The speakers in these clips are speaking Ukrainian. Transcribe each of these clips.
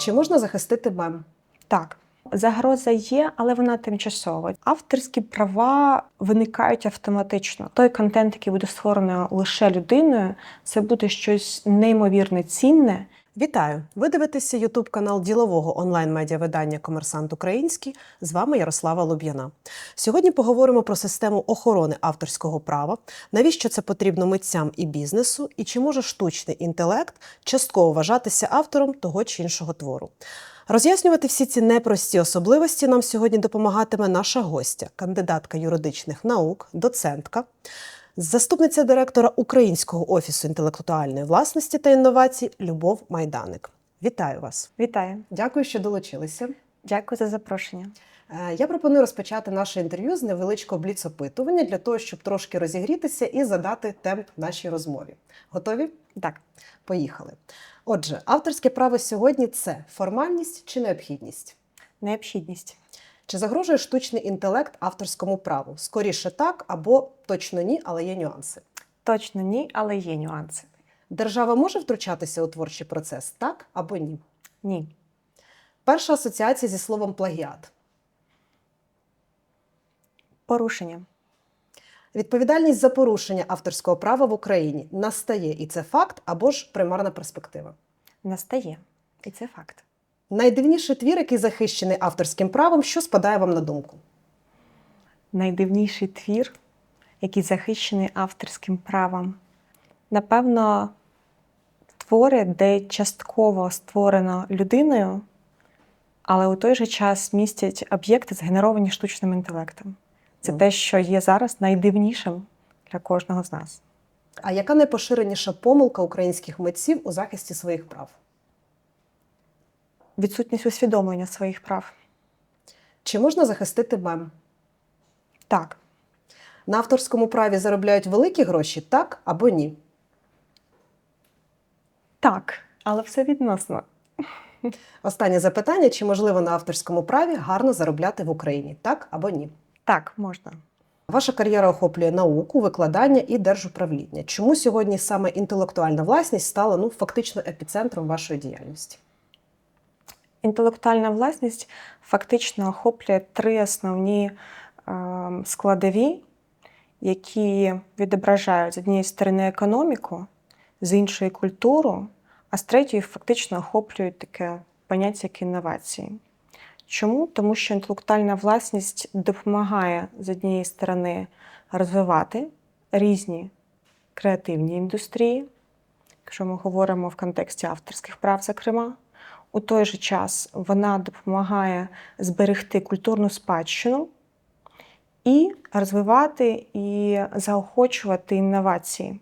Чи можна захистити мем? Так, загроза є, але вона тимчасова. Авторські права виникають автоматично. Той контент, який буде створено лише людиною, це буде щось неймовірне цінне. Вітаю! Ви дивитеся Ютуб канал ділового онлайн-медіавидання Комерсант Український. З вами Ярослава Луб'яна. Сьогодні поговоримо про систему охорони авторського права, навіщо це потрібно митцям і бізнесу, і чи може штучний інтелект частково вважатися автором того чи іншого твору. Роз'яснювати всі ці непрості особливості нам сьогодні допомагатиме наша гостя, кандидатка юридичних наук, доцентка, заступниця директора Українського офісу інтелектуальної власності та інновацій Любов Майданик. Вітаю вас! Вітаю! Дякую, що долучилися. Дякую за запрошення. Е, Я пропоную розпочати наше інтерв'ю з невеличкого бліц-опитування для того, щоб трошки розігрітися і задати темп нашій розмові. Готові? Так, Поїхали. Отже, авторське право сьогодні це формальність чи необхідність? необхідність. Чи загрожує штучний інтелект авторському праву? Скоріше так або точно ні, але є нюанси. Точно ні, але є нюанси. Держава може втручатися у творчий процес, так або ні? Ні. Перша асоціація зі словом плагіат. Порушення. Відповідальність за порушення авторського права в Україні настає, і це факт або ж примарна перспектива. Настає. І це факт. Найдивніший твір, який захищений авторським правом, що спадає вам на думку? Найдивніший твір, який захищений авторським правом. Напевно, твори, де частково створено людиною, але у той же час містять об'єкти, згенеровані штучним інтелектом. Це те, що є зараз найдивнішим для кожного з нас. А яка найпоширеніша помилка українських митців у захисті своїх прав? Відсутність усвідомлення своїх прав. Чи можна захистити мем? Так, На авторському праві заробляють великі гроші, так або ні? так, але все відносно. Останнє запитання: чи можливо на авторському праві гарно заробляти в Україні, так або ні? Так, можна. Ваша кар'єра охоплює науку, викладання і держуправління. Чому сьогодні саме інтелектуальна власність стала ну фактично епіцентром вашої діяльності? Інтелектуальна власність фактично охоплює три основні е, складові, які відображають з однієї сторони економіку, з іншої культуру, а з третьої фактично охоплюють таке поняття як інновації. Чому? Тому що інтелектуальна власність допомагає з однієї сторони розвивати різні креативні індустрії, якщо ми говоримо в контексті авторських прав, зокрема. У той же час вона допомагає зберегти культурну спадщину і розвивати і заохочувати інновації.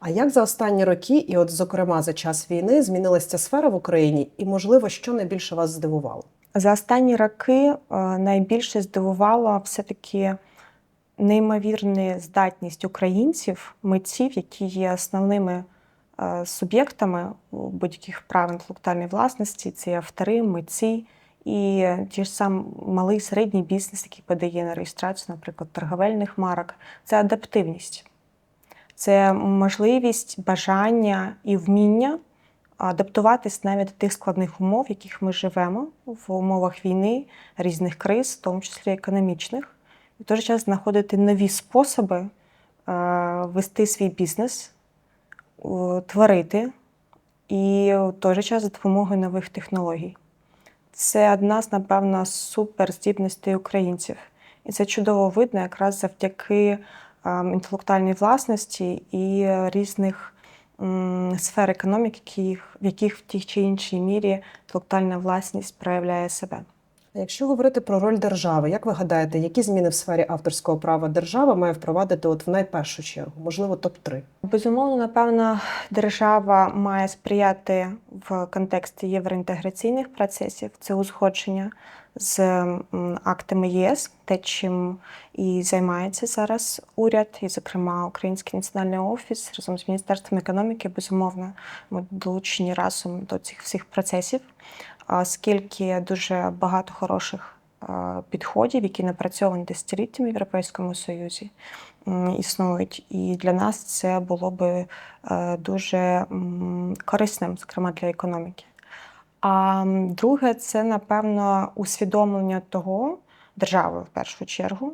А як за останні роки, і от зокрема за час війни, змінилася ця сфера в Україні, і можливо, що найбільше вас здивувало? За останні роки е, найбільше здивувала все-таки неймовірна здатність українців, митців, які є основними суб'єктами у будь-яких прав інтелектуальної власності, це автори, митці і ті ж сам малий середній бізнес, який подає на реєстрацію, наприклад, торговельних марок. Це адаптивність, це можливість, бажання і вміння адаптуватись навіть до тих складних умов, в яких ми живемо в умовах війни, різних криз, в тому числі економічних, і в той же час знаходити нові способи е, вести свій бізнес, е, творити, і в той же час за допомогою нових технологій. Це одна з, напевно, суперздібностей українців. І це чудово видно якраз завдяки інтелектуальній власності і різних сфер економіки, в яких в тій чи іншій мірі інтелектуальна власність проявляє себе. Якщо говорити про роль держави, як ви гадаєте, які зміни в сфері авторського права держава має впровадити от в найпершу чергу, можливо, топ-3? Безумовно, напевно, держава має сприяти в контексті євроінтеграційних процесів, це узгодження з актами ЄС, те, чим і займається зараз уряд, і, зокрема, Український національний офіс разом з Міністерством економіки, безумовно, ми долучені разом до цих всіх процесів, оскільки дуже багато хороших підходів, які напрацьовані десятиліттями в Європейському Союзі, існують. І для нас це було би е, дуже корисним, зокрема для економіки. А друге, це напевно усвідомлення того держави в першу чергу,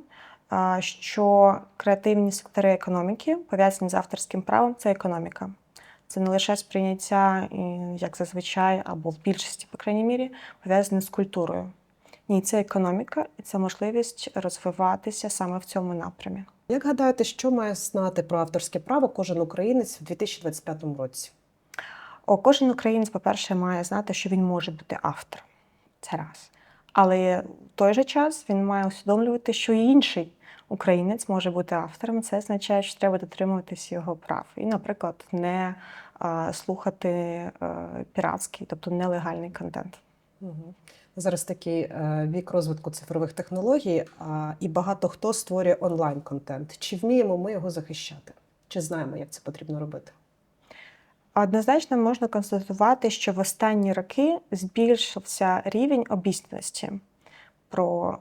що креативні сектори економіки пов'язані з авторським правом це економіка. Це не лише сприйняття, як зазвичай, або в більшості, по крайній мірі, пов'язане з культурою. Ні, це економіка, і це можливість розвиватися саме в цьому напрямі. Як гадаєте, що має знати про авторське право кожен українець в 2025 році? О, кожен українець, по-перше, має знати, що він може бути автором. Це раз. Але в той же час він має усвідомлювати, що і інший українець може бути автором. Це означає, що треба дотримуватись його прав. І, наприклад, не слухати е, піратський, тобто нелегальний контент. Угу. Зараз такий е, вік розвитку цифрових технологій, і багато хто створює онлайн-контент. Чи вміємо ми його захищати? Чи знаємо, як це потрібно робити? Однозначно можна констатувати, що в останні роки збільшився рівень обізнаності про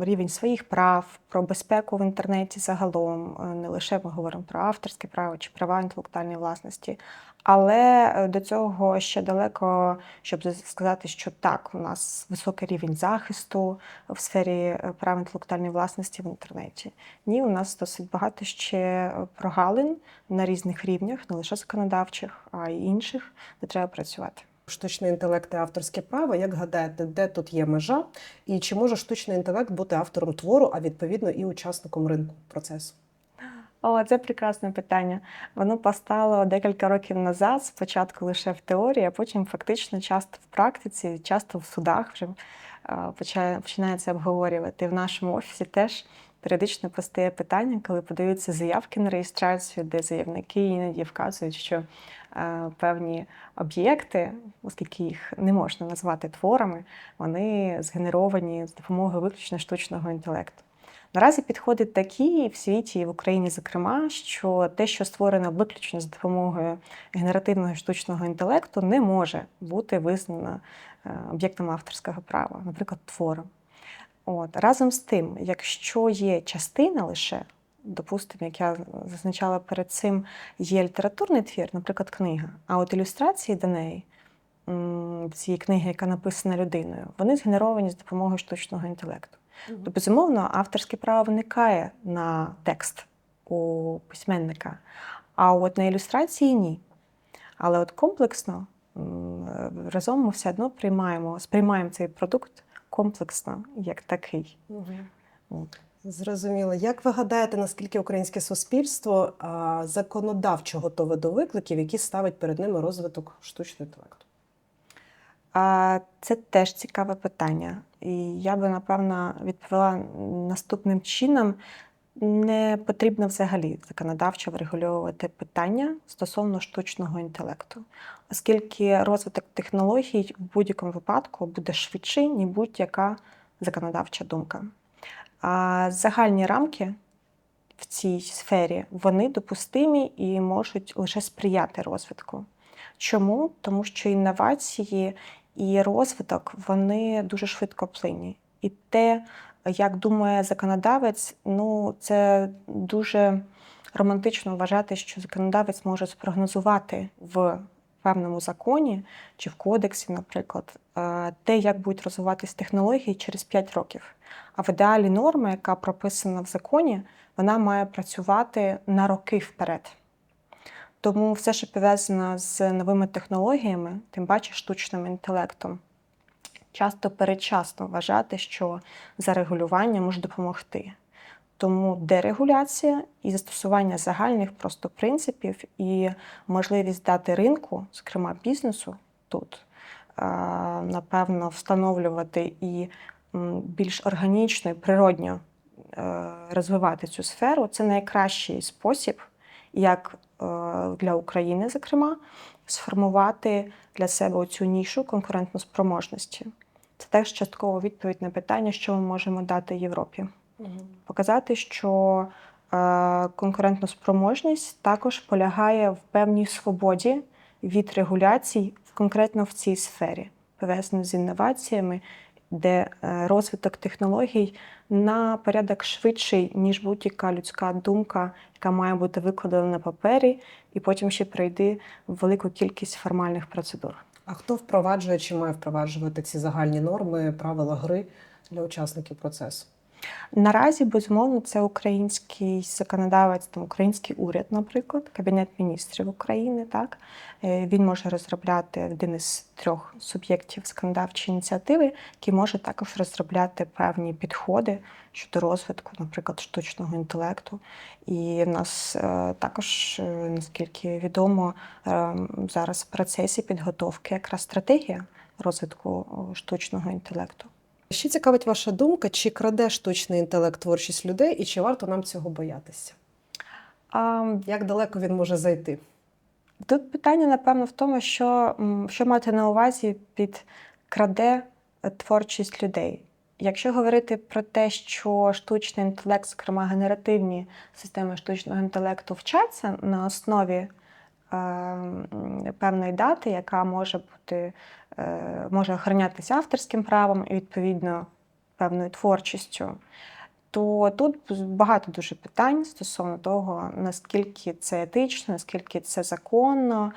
е, рівень своїх прав, про безпеку в інтернеті загалом. Е, Не лише ми говоримо про авторське право чи права інтелектуальної власності, але е, до цього ще далеко, щоб сказати, що так, у нас високий рівень захисту в сфері е, прав інтелектуальної власності в інтернеті. Ні, у нас досить багато ще прогалин на різних рівнях, не лише законодавчих, а й інших, де треба працювати. Штучний інтелект і авторське право. Як гадаєте, де тут є межа? І чи може штучний інтелект бути автором твору, а відповідно і учасником ринку процесу? О, це прекрасне питання. Воно постало декілька років назад, спочатку лише в теорії, а потім фактично часто в практиці, часто в судах вже е, починається обговорювати. В нашому офісі теж періодично постає питання, коли подаються заявки на реєстрацію, де заявники іноді вказують, що е, певні об'єкти, оскільки їх не можна назвати творами, вони згенеровані з допомогою виключно штучного інтелекту. Наразі підходи такі в світі і в Україні, зокрема, що те, що створено виключно з допомогою генеративного штучного інтелекту, не може бути визнано е, об'єктом авторського права, наприклад, твором. От разом з тим, якщо є частина лише, допустимо, як я зазначала перед цим, є літературний твір, наприклад, книга, а от ілюстрації до неї. Цієї книги, яка написана людиною, вони згенеровані з допомогою штучного інтелекту. То, безумовно, авторське право виникає на текст у письменника, а от на ілюстрації ні. Але от комплексно разом ми все одно приймаємо, сприймаємо цей продукт комплексно, як такий. Угу. Зрозуміло. Як ви гадаєте, наскільки українське суспільство а, законодавчо готове до викликів, які ставить перед ними розвиток штучного інтелекту? А це теж цікаве питання. І я би, напевно, відповіла наступним чином. Не потрібно взагалі законодавчо врегульовувати питання стосовно штучного інтелекту, оскільки розвиток технологій в будь-якому випадку буде швидший, ніж будь-яка законодавча думка. А загальні рамки в цій сфері вони допустимі і можуть лише сприяти розвитку. Чому? Тому що інновації і розвиток вони дуже швидкоплинні. І те, як думає законодавець, ну це дуже романтично вважати, що законодавець може спрогнозувати в певному законі чи в кодексі, наприклад, е, те, як будуть розвиватись технології через 5 років. А в ідеалі норма, яка прописана в законі, вона має працювати на роки вперед. Тому все, що пов'язано з новими технологіями, тим паче штучним інтелектом, часто передчасно вважати, що зарегулювання може допомогти. Тому дерегуляція і застосування загальних просто принципів і можливість дати ринку, зокрема бізнесу, тут е, напевно встановлювати і більш органічно і природньо е, розвивати цю сферу це найкращий спосіб, як е, для України, зокрема, сформувати для себе цю нішу конкурентноспроможності. Це теж частково відповідь на питання, що ми можемо дати Європі показати, що е, конкурентноспроможність також полягає в певній свободі від регуляцій конкретно в цій сфері, пов'язані з інноваціями, де е, розвиток технологій на порядок швидший, ніж будь-яка людська думка, яка має бути викладена на папері, і потім ще пройти велику кількість формальних процедур. А хто впроваджує чи має впроваджувати ці загальні норми, правила гри для учасників процесу? Наразі, безумовно, це український законодавець, там український уряд, наприклад, Кабінет міністрів України. Так Е, він може розробляти один із трьох суб'єктів законодавчої ініціативи, який може також розробляти певні підходи щодо розвитку, наприклад, штучного інтелекту. І в нас е, також, е, наскільки відомо, зараз в процесі підготовки якраз стратегія розвитку штучного інтелекту. Ще цікавить ваша думка, чи краде штучний інтелект творчість людей і чи варто нам цього боятися? А, Як далеко він може зайти? Тут питання, напевно, в тому, що, що мати на увазі під краде творчість людей. Якщо говорити про те, що штучний інтелект, зокрема генеративні системи штучного інтелекту, вчаться на основі е, певної дати, яка може бути, може охоронятися авторським правом і відповідно певною творчістю, то тут багато дуже питань стосовно того, наскільки це етично, наскільки це законно.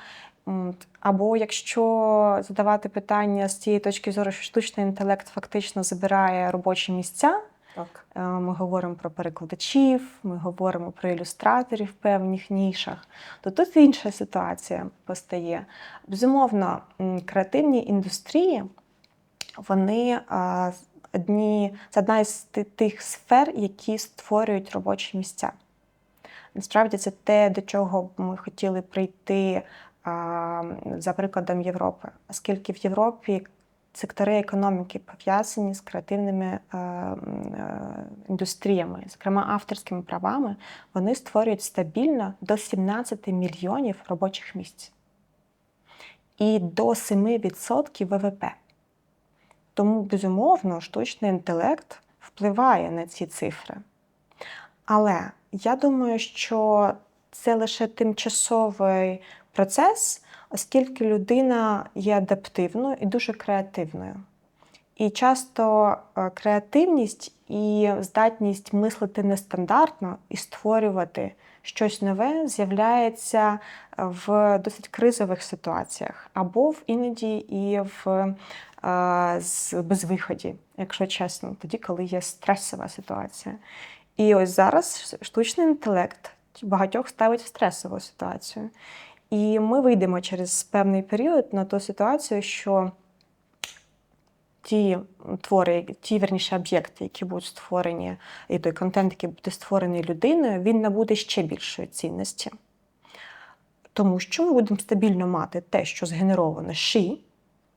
Або якщо задавати питання з тієї точки зору, що штучний інтелект фактично забирає робочі місця, Так. е, ми говоримо про перекладачів, ми говоримо про ілюстраторів в певних нішах, то тут інша ситуація постає. Безумовно, креативні індустрії, вони одні, це одна із тих сфер, які створюють робочі місця. Насправді це те, до чого ми хотіли прийти за прикладом Європи, оскільки в Європі сектори економіки пов'язані з креативними е, е, індустріями, зокрема авторськими правами, вони створюють стабільно до 17 мільйонів робочих місць і до 7% ВВП. Тому, безумовно, штучний інтелект впливає на ці цифри. Але я думаю, що це лише тимчасовий процес, оскільки людина є адаптивною і дуже креативною. І часто е, креативність і здатність мислити нестандартно і створювати щось нове з'являється в досить кризових ситуаціях, або в іноді і в е, безвиході, якщо чесно, тоді, коли є стресова ситуація. І ось зараз штучний інтелект багатьох ставить в стресову ситуацію. І ми вийдемо через певний період на ту ситуацію, що ті твори, ті верніше об'єкти, які будуть створені, і той контент, який буде створений людиною, він набуде ще більшої цінності. Тому що ми будемо стабільно мати те, що згенеровано ши,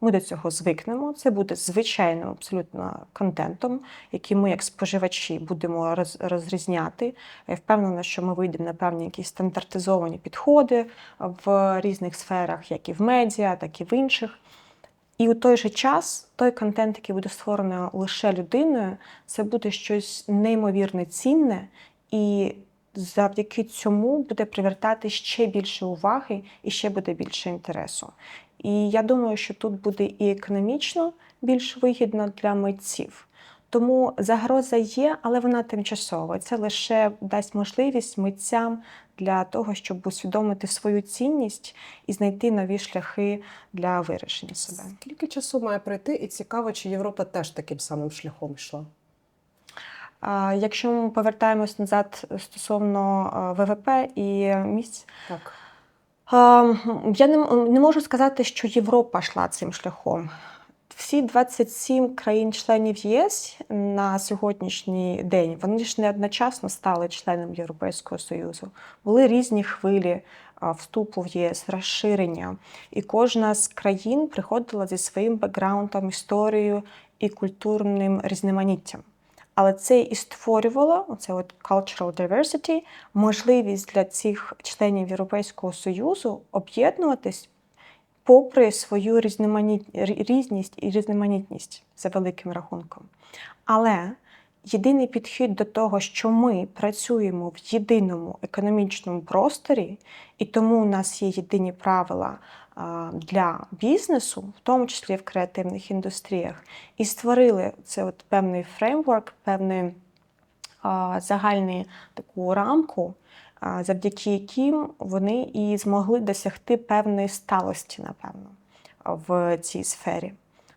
ми до цього звикнемо. Це буде звичайним абсолютно контентом, який ми, як споживачі, будемо роз, розрізняти. Я впевнена, що ми вийдемо на певні якісь стандартизовані підходи в різних сферах, як і в медіа, так і в інших. І у той же час той контент, який буде створений лише людиною, це буде щось неймовірно цінне, і завдяки цьому буде привертати ще більше уваги і ще буде більше інтересу. І я думаю, що тут буде і економічно більш вигідно для митців. Тому загроза є, але вона тимчасова. Це лише дасть можливість митцям для того, щоб усвідомити свою цінність і знайти нові шляхи для вирішення себе. Скільки часу має пройти, і цікаво, чи Європа теж таким самим шляхом йшла? Якщо ми повертаємось назад стосовно ВВП і місць, Так. Я не, не можу сказати, що Європа йшла цим шляхом. Всі 27 країн-членів ЄС на сьогоднішній день вони ж не одночасно стали членом Європейського Союзу. Були різні хвилі вступу в ЄС, розширення. І кожна з країн приходила зі своїм бекграундом, історією і культурним різноманіттям. Але це і створювало оце от cultural diversity, можливість для цих членів Європейського Союзу об'єднуватись попри свою різноманіт... різність і різноманітність за великим рахунком. Але єдиний підхід до того, що ми працюємо в єдиному економічному просторі, і тому у нас є єдині правила для бізнесу, в тому числі в креативних індустріях, і створили це от певний фреймворк, певний загальну таку рамку, завдяки яким вони і змогли досягти певної сталості, напевно. в цій сфері.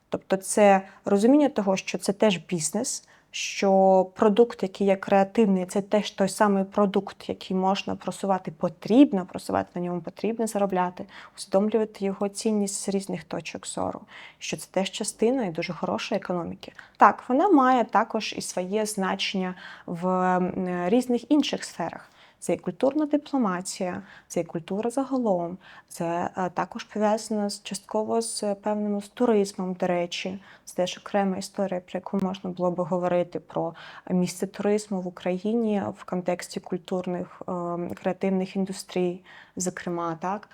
Тобто, це розуміння того, що це теж бізнес, що продукт, який є креативний, це теж той самий продукт, який можна просувати, потрібно просувати на ньому, потрібно заробляти, усвідомлювати його цінність з різних точок зору, що це теж частина і дуже хорошої економіки. Так, вона має також і своє значення в різних інших сферах. Це і культурна дипломатія, це і культура загалом, це е, також пов'язано з частково з певним з туризмом, до речі. Це теж окрема історія, про яку можна було би говорити про місце туризму в Україні в контексті культурних е, креативних індустрій, зокрема, так.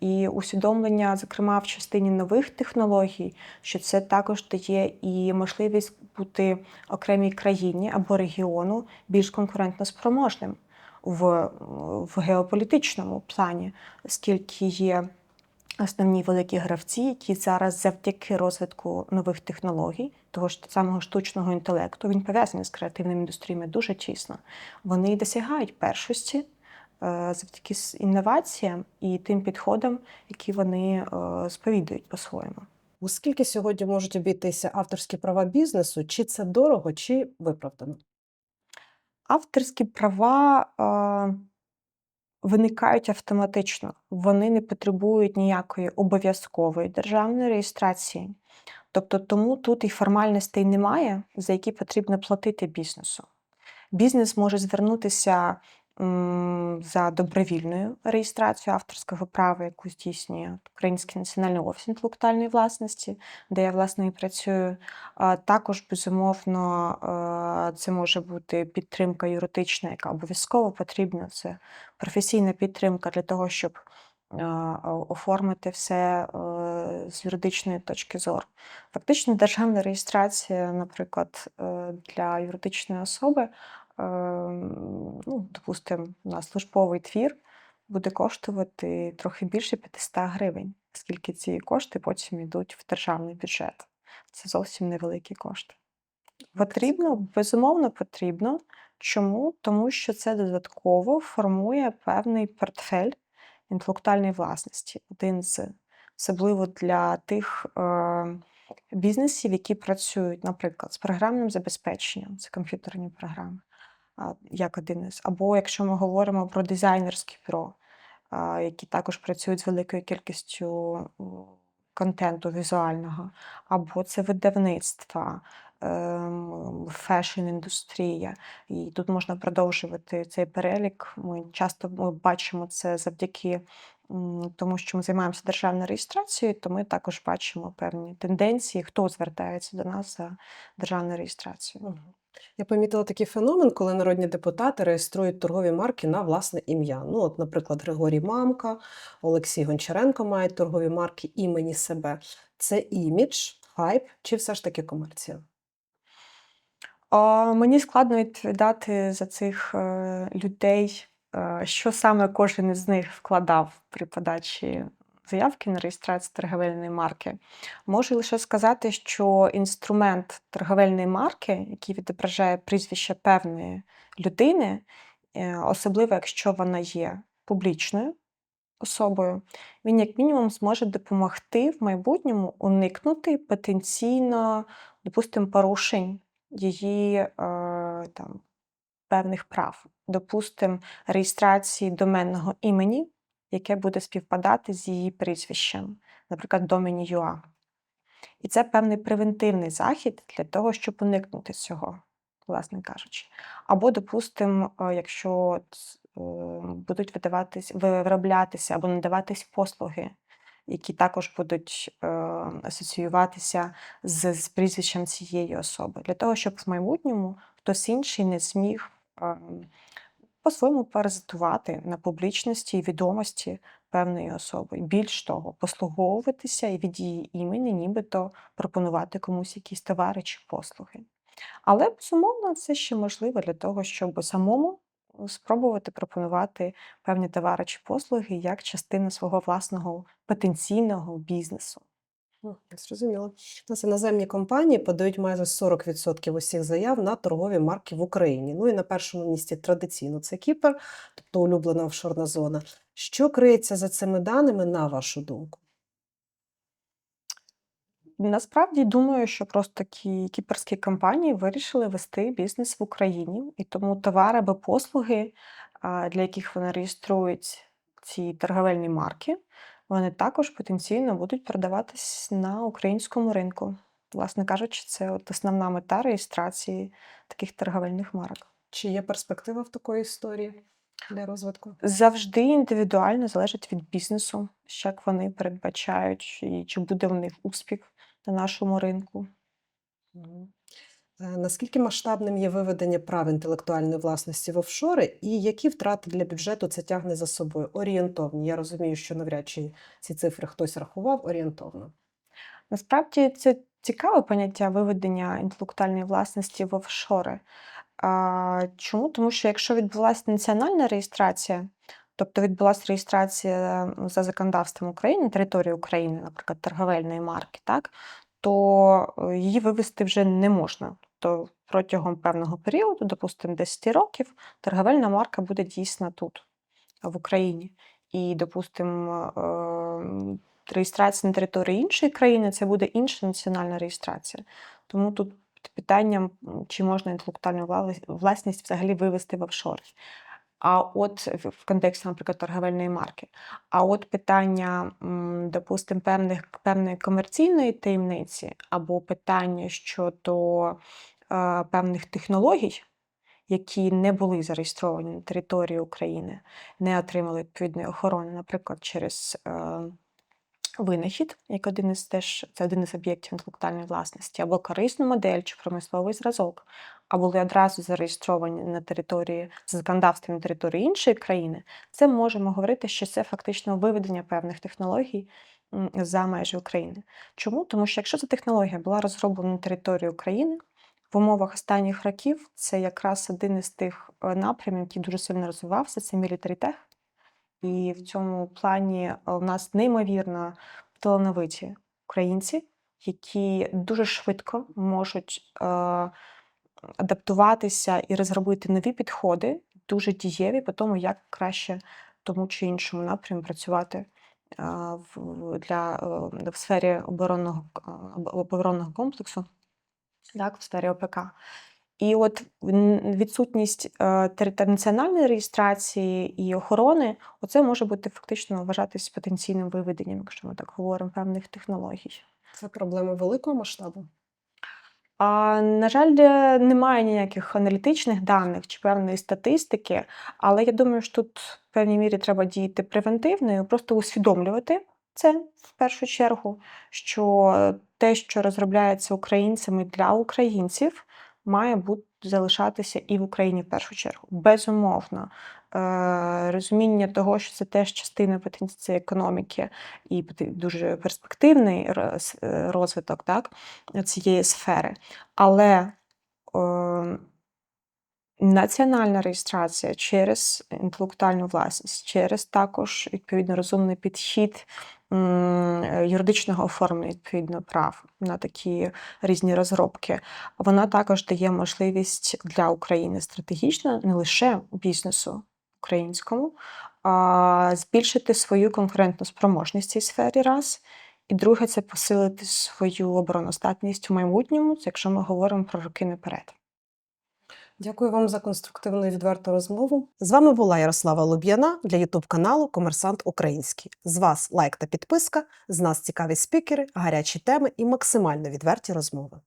І усвідомлення, зокрема, в частині нових технологій, що це також дає і можливість бути окремій країні або регіону більш конкурентно спроможним в, в геополітичному плані, оскільки є основні великі гравці, які зараз завдяки розвитку нових технологій, того ж самого штучного інтелекту, він пов'язаний з креативними індустріями дуже тісно. Вони досягають першості завдяки інноваціям і тим підходам, які вони е, сповідують по-своєму. У скільки сьогодні можуть обійтися авторські права бізнесу? Чи це дорого, чи виправдано? Авторські права е, виникають автоматично. Вони не потребують ніякої обов'язкової державної реєстрації. Тобто, тому тут і формальностей немає, за які потрібно платити бізнесу. Бізнес може звернутися за добровільною реєстрацією авторського права, яку здійснює Український національний офіс інтелектуальної власності, де я власне і працюю. Також, безумовно, е, це може бути підтримка юридична, яка обов'язково потрібна. Це професійна підтримка для того, щоб е, оформити все е, з юридичної точки зору. Фактично, державна реєстрація, наприклад, для юридичної особи, ну, допустимо, на службовий твір буде коштувати трохи більше 500 гривень, оскільки ці кошти потім йдуть в державний бюджет. Це зовсім невеликі кошти. Потрібно, безумовно, потрібно. Чому? Тому що це додатково формує певний портфель інтелектуальної власності. Один з особливо для тих е, бізнесів, які працюють, наприклад, з програмним забезпеченням, це комп'ютерні програми, як один із. Або якщо ми говоримо про дизайнерські бюро, які також працюють з великою кількістю контенту візуального, або це видавництва, ем, фешн-індустрія. І тут можна продовжувати цей перелік. Ми часто ми бачимо це завдяки тому, що ми займаємося державною реєстрацією, то ми також бачимо певні тенденції, хто звертається до нас за державною реєстрацією. Я помітила такий феномен, коли народні депутати реєструють торгові марки на власне ім'я. Ну, от, наприклад, Григорій Мамка, Олексій Гончаренко мають торгові марки імені себе. Це імідж, хайп чи все ж таки комерція? А, мені складно відповідати за цих е, людей, е, що саме кожен із них вкладав при подачі заявки на реєстрацію торговельної марки. Можу лише сказати, що інструмент торговельної марки, який відображає прізвище певної людини, е, особливо якщо вона є публічною особою, він як мінімум зможе допомогти в майбутньому уникнути потенційно, допустимо, порушень її е, там, певних прав, допустимо, реєстрації доменного імені, яке буде співпадати з її прізвищем, наприклад, домені.ua. І це певний превентивний захід для того, щоб уникнути цього, власне кажучи. Або, допустимо, е, якщо е, будуть видаватись, вироблятися або надаватись послуги, які також будуть е, асоціюватися з, з прізвищем цієї особи, для того, щоб в майбутньому хтось інший не зміг е, по-своєму паразитувати на публічності і відомості певної особи. Більш того, послуговуватися і від її імені, нібито пропонувати комусь якісь товари чи послуги. Але безумовно це ще можливо для того, щоб самому спробувати пропонувати певні товари чи послуги як частину свого власного потенційного бізнесу. Я зрозуміла. У нас іноземні компанії подають майже 40% усіх заяв на торгові марки в Україні. Ну і на першому місці традиційно це Кіпр, тобто улюблена офшорна зона. Що криється за цими даними, на вашу думку? Насправді думаю, що просто кі кіпрські компанії вирішили вести бізнес в Україні, і тому товари або послуги, для яких вони реєструють ці торговельні марки, вони також потенційно будуть продаватись на українському ринку. Власне кажучи, це от основна мета реєстрації таких торговельних марок. Чи є перспектива в такої історії для розвитку? Завжди індивідуально залежить від бізнесу, як вони передбачають, і чи буде в них успіх на нашому ринку. Мгм. Е, Наскільки масштабним є виведення прав інтелектуальної власності в офшори, і які втрати для бюджету це тягне за собою? Орієнтовні. Я розумію, що навряд чи ці цифри хтось рахував орієнтовно. Насправді це цікаве поняття виведення інтелектуальної власності в офшори. А, чому? Тому що якщо відбулася національна реєстрація, тобто відбулася реєстрація за законодавством України, території України, наприклад, торговельної марки, так, то е, її вивести вже не можна. То протягом певного періоду, допустимо, 10 років, торговельна марка буде дійсна тут, в Україні. І, допустимо, ем, реєстрація на території іншої країни це буде інша національна реєстрація. Тому тут питання, чи можна інтелектуальну власність взагалі вивести в офшори. А от в контексті, наприклад, торговельної марки. А от питання, допустимо, певних, певної комерційної таємниці або питання щодо е, певних технологій, які не були зареєстровані на території України, не отримали відповідної охорони, наприклад, через е, винахід, як один із теж це один із об'єктів інтелектуальної власності, або корисну модель чи промисловий зразок, а були одразу зареєстровані на території за законодавством на території іншої країни, це можемо говорити, що це фактично виведення певних технологій за межі України. Чому? Тому що якщо ця технологія була розроблена на території України, в умовах останніх років це якраз один із тих е, напрямів, який дуже сильно розвивався, це мілітарітех. І в цьому плані е, у нас неймовірно талановиті українці, які дуже швидко можуть е, адаптуватися і розробити нові підходи, дуже дієві по тому, як краще тому чи іншому напрямі працювати е, в, для, е, в сфері оборонного, оборонного комплексу, так, в сфері ОПК. І от відсутність е, національної реєстрації і охорони, оце може бути фактично вважатись потенційним виведенням, якщо ми так говоримо, певних технологій. Це проблема великого масштабу. А, на жаль, е, немає ніяких аналітичних даних чи певної статистики, але я думаю, що тут в певній мірі треба діяти превентивно і просто усвідомлювати це в першу чергу, що те, що розробляється українцями для українців, має бути залишатися і в Україні в першу чергу. Безумовно, е, розуміння того, що це теж частина потенції економіки і дуже перспективний е, розвиток так, цієї сфери. Але е, національна реєстрація через інтелектуальну власність, через також відповідно розумний підхід юридичного оформлення відповідно прав на такі різні розробки, вона також дає можливість для України стратегічно не лише бізнесу українському, а збільшити свою конкурентну спроможність в цій сфері раз. І друге, це посилити свою обороноздатність у майбутньому, це якщо ми говоримо про роки наперед. Дякую вам за конструктивну і відверту розмову. З вами була Ярослава Луб'яна для Ютуб каналу Комерсант Український. З вас лайк та підписка, з нас цікаві спікери, гарячі теми і максимально відверті розмови.